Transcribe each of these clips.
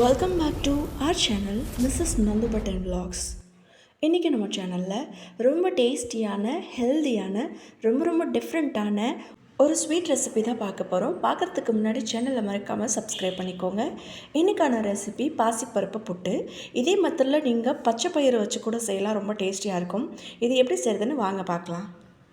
Welcome back to our channel Mrs Nandu button இன்றைக்கி நம்ம சேனலில் ரொம்ப டேஸ்டியான ஹெல்தியான ரொம்ப ரொம்ப டிஃப்ரெண்ட்டான ஒரு ஸ்வீட் ரெசிபி தான் பார்க்க போகிறோம் பார்க்குறதுக்கு முன்னாடி சேனலை மறக்காமல் சப்ஸ்கிரைப் பண்ணிக்கோங்க. இன்றைக்கான ரெசிபி பாசிப்பருப்பு புட்டு. இதே மெத்தடில் நீங்கள் பச்சை பயிறு வச்சு கூட செய்யலாம். ரொம்ப டேஸ்டியாக இருக்கும். இது எப்படி செய்கிறதுன்னு வாங்க பார்க்கலாம்.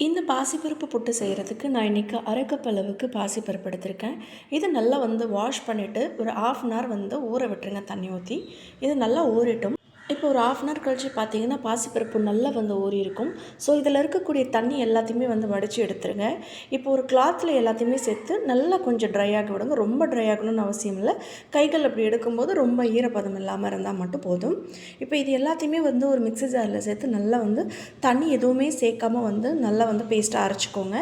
இந்த பாசிப்பருப்பு புட்டு செய்கிறதுக்கு நான் இன்றைக்கி அரை கப் அளவுக்கு பாசிப்பருப்பு எடுத்திருக்கேன் இது நல்லா வந்து வாஷ் பண்ணிவிட்டு ஒரு ஆஃப் அன் ஹவர் வந்து ஊற விட்டுருங்க தண்ணி ஊற்றி இது நல்லா ஊறிட்டும். இப்போ ஒரு ஆஃப் அன் ஹவர் கழிச்சு பார்த்தீங்கன்னா பாசிப்பருப்பு நல்லா வந்து ஊறி இருக்கும். ஸோ இதில் இருக்கக்கூடிய தண்ணி எல்லாத்தையுமே வந்து வடித்து எடுத்துருங்க. இப்போ ஒரு கிளாத்தில் எல்லாத்தையுமே சேர்த்து நல்லா கொஞ்சம் ட்ரை ஆக விடுங்க. ரொம்ப ட்ரை ஆகணும்னு அவசியம் இல்லை. கைகள் அப்படி எடுக்கும்போது ரொம்ப ஈரப்பதம் இல்லாமல் இருந்தால் மட்டும் போதும். இப்போ இது எல்லாத்தையுமே வந்து ஒரு மிக்ஸி ஜாரில் சேர்த்து நல்லா வந்து தண்ணி எதுவுமே சேர்க்காம வந்து நல்லா வந்து பேஸ்ட்டாக அரைச்சிக்கோங்க.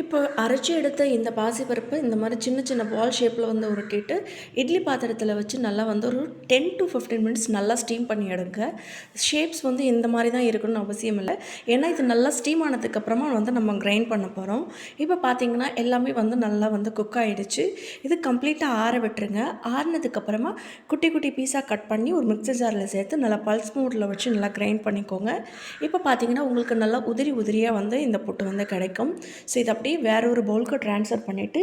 இப்போ அரைச்சி எடுத்த இந்த பாசிப்பருப்பு இந்த மாதிரி சின்ன சின்ன பால் ஷேப்பில் வந்து உருட்டிட்டு இட்லி பாத்திரத்தில் வச்சு நல்லா வந்து ஒரு டென் டு ஃபிஃப்டீன் மினிட்ஸ் நல்லா ஸ்டீம் பண்ணி எடுங்க. ஷேப்ஸ் வந்து இந்த மாதிரி தான் இருக்கணும்னு அவசியம் இல்லை. ஏன்னா இது நல்லா ஸ்டீம் ஆனதுக்கப்புறமா வந்து நம்ம கிரைண்ட் பண்ண போகிறோம் இப்போ பார்த்திங்கன்னா எல்லாமே வந்து நல்லா வந்து குக் ஆகிடுச்சு இது கம்ப்ளீட்டாக ஆற விட்டுருங்க. ஆறினதுக்கப்புறமா குட்டி குட்டி பீஸாக கட் பண்ணி ஒரு மிக்சர் ஜாரில் சேர்த்து நல்லா பல்ஸ் மோடில் வச்சு நல்லா கிரைண்ட் பண்ணிக்கோங்க. இப்போ பார்த்தீங்கன்னா உங்களுக்கு நல்லா உதிரி உதிரியாக வந்து இந்த புட்டு வந்து கிடைக்கும். ஸோ இதை வேற ஒரு பவுலுக்கு ட்ரான்ஸ்ஃபர் பண்ணிவிட்டு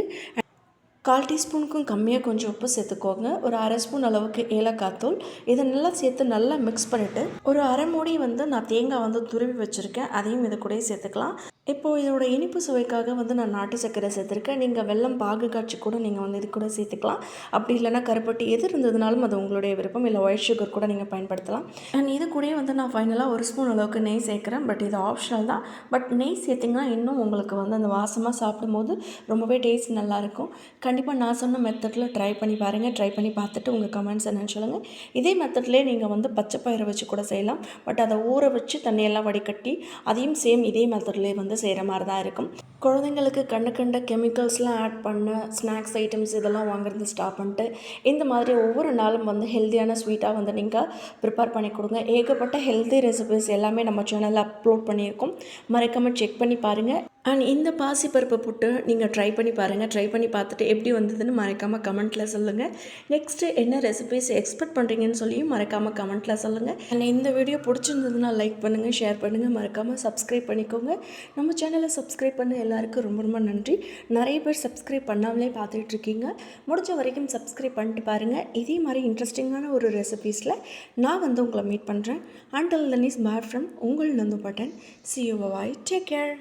கால் டீஸ்பூனுக்கும் கம்மியாக கொஞ்சம் உப்பு சேர்த்துக்கோங்க. ஒரு அரை ஸ்பூன் அளவுக்கு ஏலக்காய் தூள். இதை நல்லா சேர்த்து நல்லா மிக்ஸ் பண்ணிவிட்டு ஒரு அரை மூடி வந்து நான் தேங்காய் வந்து துருவி வச்சுருக்கேன். அதையும் இது கூடயே சேர்த்துக்கலாம். இப்போது இதோட இனிப்பு சுவைக்காக வந்து நான் நாட்டு சர்க்கரை சேர்த்துருக்கேன். நீங்கள் வெல்லம் பாகு காய்ச்சி கூட நீங்கள் வந்து இது கூட சேர்த்துக்கலாம். அப்படி இல்லைனா கருப்பட்டி எது இருந்ததுனாலும் அது உங்களுடைய விருப்பம். இல்லை ஒயிட் சுகர் கூட நீங்கள் பயன்படுத்தலாம். அண்ட் இது கூடயே வந்து நான் ஃபைனலாக ஒரு ஸ்பூன் அளவுக்கு நெய் சேர்க்குறேன். பட் இது ஆப்ஷனல் தான். பட் நெய் சேர்த்திங்கன்னா இன்னும் உங்களுக்கு வந்து அந்த வாசமாக சாப்பிடும்போது ரொம்பவே டேஸ்ட் நல்லாயிருக்கும் கண்டிப்பாக நான் சொன்ன மெத்தடில் ட்ரை பண்ணி பாருங்கள் ட்ரை பண்ணி பார்த்துட்டு உங்கள் கமெண்ட்ஸ் என்னென்னு சொல்லுங்கள் இதே மெத்தட்லேயே நீங்கள் வந்து பச்சை பயிரை வச்சு கூட செய்யலாம். பட் அதை ஊற வச்சு தண்ணியெல்லாம் வடிகட்டி அதையும் சேம் இதே மெத்தட்லேயே வந்து செய்கிற மாதிரி தான் இருக்கும். குழந்தைங்களுக்கு கண்டு கண்ட கெமிக்கல்ஸ்லாம் ஆட் பண்ண ஸ்நாக்ஸ் ஐட்டம்ஸ் இதெல்லாம் வாங்குறது ஸ்டாப் பண்ணிட்டு இந்த மாதிரி ஒவ்வொரு நாளும் வந்து ஹெல்த்தியான ஸ்வீட்டாக வந்து நீங்கள் ப்ரிப்பேர் பண்ணி கொடுங்க. ஏகப்பட்ட ஹெல்த்தி ரெசிபிஸ் எல்லாமே நம்ம சேனலில் அப்லோட் பண்ணியிருக்கோம். மறக்காமல் செக் பண்ணி பாருங்கள் அண்ட் இந்த பாசிப்பருப்பை புட்டு நீங்கள் ட்ரை பண்ணி பாருங்கள் ட்ரை பண்ணி பார்த்துட்டு எப்படி வந்ததுன்னு மறக்காமல் கமெண்ட்டில் சொல்லுங்கள் நெக்ஸ்ட்டு என்ன ரெசிபிஸ் எக்ஸ்பெக்ட் பண்ணுறீங்கன்னு சொல்லியும் மறக்காமல் கமெண்ட்டில் சொல்லுங்கள் அண்ட் இந்த வீடியோ பிடிச்சிருந்ததுன்னா லைக் பண்ணுங்கள் ஷேர் பண்ணுங்கள் மறக்காமல் சப்ஸ்கிரைப் பண்ணிக்கோங்க. நம்ம சேனலை சப்ஸ்கிரைப் பண்ண எல்லாருக்கும் ரொம்ப ரொம்ப நன்றி. நிறைய பேர் சப்ஸ்கிரைப் பண்ணாமலே பார்த்துட்ருக்கீங்க முடிஞ்ச வரைக்கும் சப்ஸ்கிரைப் பண்ணிட்டு பாருங்கள் இதே மாதிரி இன்ட்ரெஸ்டிங்கான ஒரு ரெசிபீஸில் நான் வந்து உங்களை மீட் பண்ணுறேன் ஆண்டல் தன் இஸ் பாய் ஃப்ரம் உங்கள் Nandu button see you bye take care